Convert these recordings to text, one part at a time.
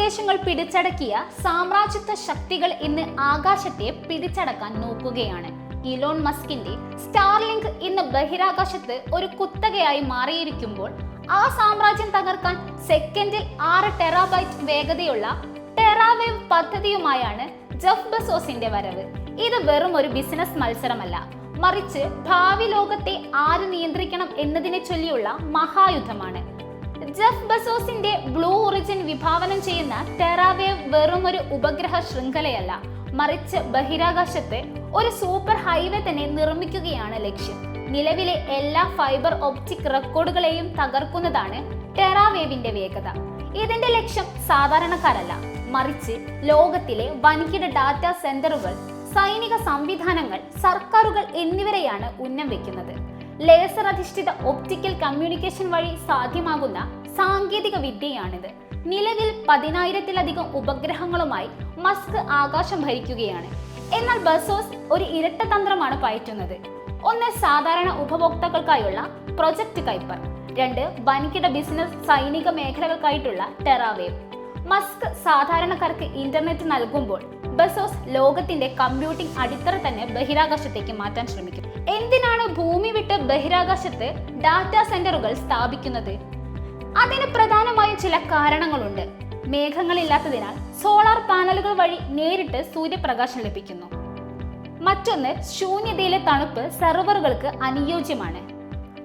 ഭൂപ്രദേശങ്ങൾ പിടിച്ചടക്കിയ സാമ്രാജ്യത്വ ശക്തികൾ ഇന്ന് ആകാശത്തെ പിടിച്ചടക്കാൻ നോക്കുകയാണ്. ഇലോൺ മസ്കിന്റെ സ്റ്റാർലിങ്ക് ഇന്ന് ബഹിരാകാശത്ത് ഒരു കുത്തകയായി മാറിയിരിക്കുമ്പോൾ ആ സാമ്രാജ്യം തകർക്കാൻ സെക്കൻഡിൽ ആറ് ടെറാബൈറ്റ് വേഗതയുള്ള ടെറാവേവ് പദ്ധതിയുമായാണ് ജെഫ് ബസോസിന്റെ വരവ്. ഇത് വെറും ഒരു ബിസിനസ് മത്സരമല്ല. മറിച്ച് ഭാവി ലോകത്തെ ആര് നിയന്ത്രിക്കണം എന്നതിനെ ചൊല്ലിയുള്ള മഹായുദ്ധമാണ്. ജെഫ് ബസോസിന്റെ ബ്ലൂ വിഭാവനം ചെയ്യുന്ന ടെറാവേവ് വെറും ഒരു ഉപഗ്രഹ ശൃംഖലയല്ല. മറിച്ച് ബഹിരാകാശത്തെ ഒരു സൂപ്പർ ഹൈവേ തന്നെ നിർമ്മിക്കുകയാണ് ലക്ഷ്യം. നിലവിലെ എല്ലാ ഫൈബർ ഒപ്റ്റിക് റെക്കോർഡുകളെയും തകർക്കുന്നതാണ് ടെറാവേവിന്റെ വേഗത. ഇതിന്റെ ലക്ഷ്യം സാധാരണക്കാരല്ല. മറിച്ച് ലോകത്തിലെ വൻകിട ഡാറ്റാ സെന്ററുകൾ സൈനിക സംവിധാനങ്ങൾ സർക്കാരുകൾ എന്നിവരെയാണ് ഉന്നം വെക്കുന്നത്. ലേസർ അധിഷ്ഠിത ഒപ്റ്റിക്കൽ കമ്മ്യൂണിക്കേഷൻ വഴി സാധ്യമാകുന്ന സാങ്കേതിക വിദ്യയാണിത് നിലവിൽ പതിനായിരത്തിലധികം ഉപഗ്രഹങ്ങളുമായി മസ്ക് ആകാശം ഭരിക്കുകയാണ്. എന്നാൽ ബസോസ് ഒരു ഇരട്ട തന്ത്രമാണ് പയറ്റുന്നത്. ഒന്ന് സാധാരണ ഉപഭോക്താക്കൾക്കായുള്ള പ്രൊജക്ട് കൈപ്പർ രണ്ട് വൻകിട ബിസിനസ് സൈനിക മേഖലകൾക്കായിട്ടുള്ള ടെറാവേവ് മസ്ക് സാധാരണക്കാർക്ക് ഇന്റർനെറ്റ് നൽകുമ്പോൾ ബസോസ് ലോകത്തിന്റെ കമ്പ്യൂട്ടിംഗ് അടിത്തറ തന്നെ ബഹിരാകാശത്തേക്ക് മാറ്റാൻ ശ്രമിക്കും. എന്തിനാണ് ഭൂമി വിട്ട് ബഹിരാകാശത്ത് ഡാറ്റാ സെന്ററുകൾ സ്ഥാപിക്കുന്നത്? അതിന് പ്രധാനമായും ചില കാരണങ്ങളുണ്ട്. മേഘങ്ങളില്ലാത്തതിനാൽ സോളാർ പാനലുകൾ വഴി നേരിട്ട് സൂര്യപ്രകാശം ലഭിക്കുന്നു. മറ്റൊന്ന് ശൂന്യതയിലെ തണുപ്പ് സെർവറുകൾക്ക് അനുയോജ്യമാണ്.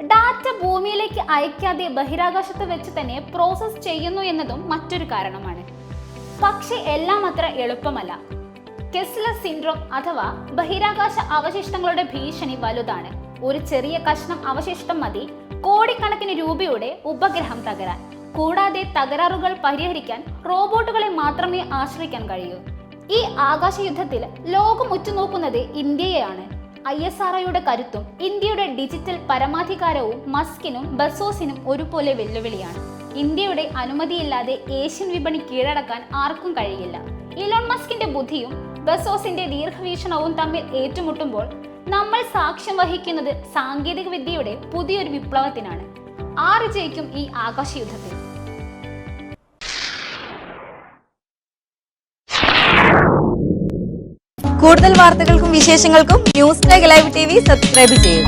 ഡാറ്റ ഭൂമിയിലേക്ക് അയക്കാതെ ബഹിരാകാശത്ത് വെച്ച് തന്നെ പ്രോസസ് ചെയ്യുന്നു എന്നതും മറ്റൊരു കാരണമാണ്. പക്ഷേ എല്ലാം അത്ര എളുപ്പമല്ല. കെസ്ല സിൻഡ്രോം അഥവാ ബഹിരാകാശ അവശിഷ്ടങ്ങളുടെ ഭീഷണി വലുതാണ്. ഒരു ചെറിയ കഷ്ണം അവശിഷ്ടം മതി. കോടിക്കണക്കിന് രൂപയുടെ ഉപഗ്രഹം തകരാൻ. കൂടാതെ തകരാറുകൾ പരിഹരിക്കാൻ റോബോട്ടുകളെ മാത്രമേ ആശ്രയിക്കാൻ കഴിയൂ. ഈ ആകാശ യുദ്ധത്തിൽ ലോകം ഉറ്റുനോക്കുന്നത് ഇന്ത്യയെയാണ്. ഐ എസ് ആർ ഒയുടെ കരുത്തും ഇന്ത്യയുടെ ഡിജിറ്റൽ പരമാധികാരവും മസ്കിനും ബസോസിനും ഒരുപോലെ വെല്ലുവിളിയാണ്. ഇന്ത്യയുടെ അനുമതിയില്ലാതെ ഏഷ്യൻ വിപണി കീഴടക്കാൻ ആർക്കും കഴിയില്ല. ഇലോൺ മസ്കിന്റെ ബുദ്ധിയും ബസോസിന്റെ ദീർഘവീക്ഷണവും തമ്മിൽ ഏറ്റുമുട്ടുമ്പോൾ നമ്മൾ സാക്ഷ്യം വഹിക്കുന്നത് സാങ്കേതിക വിദ്യയുടെ പുതിയൊരു വിപ്ലവത്തിനാണ്. ആറ് ജയിക്കും ഈ ആകാശ യുദ്ധത്തിൽ കൂടുതൽ വാർത്തകൾക്കും വിശേഷങ്ങൾക്കും news live T V subscribe ചെയ്യും.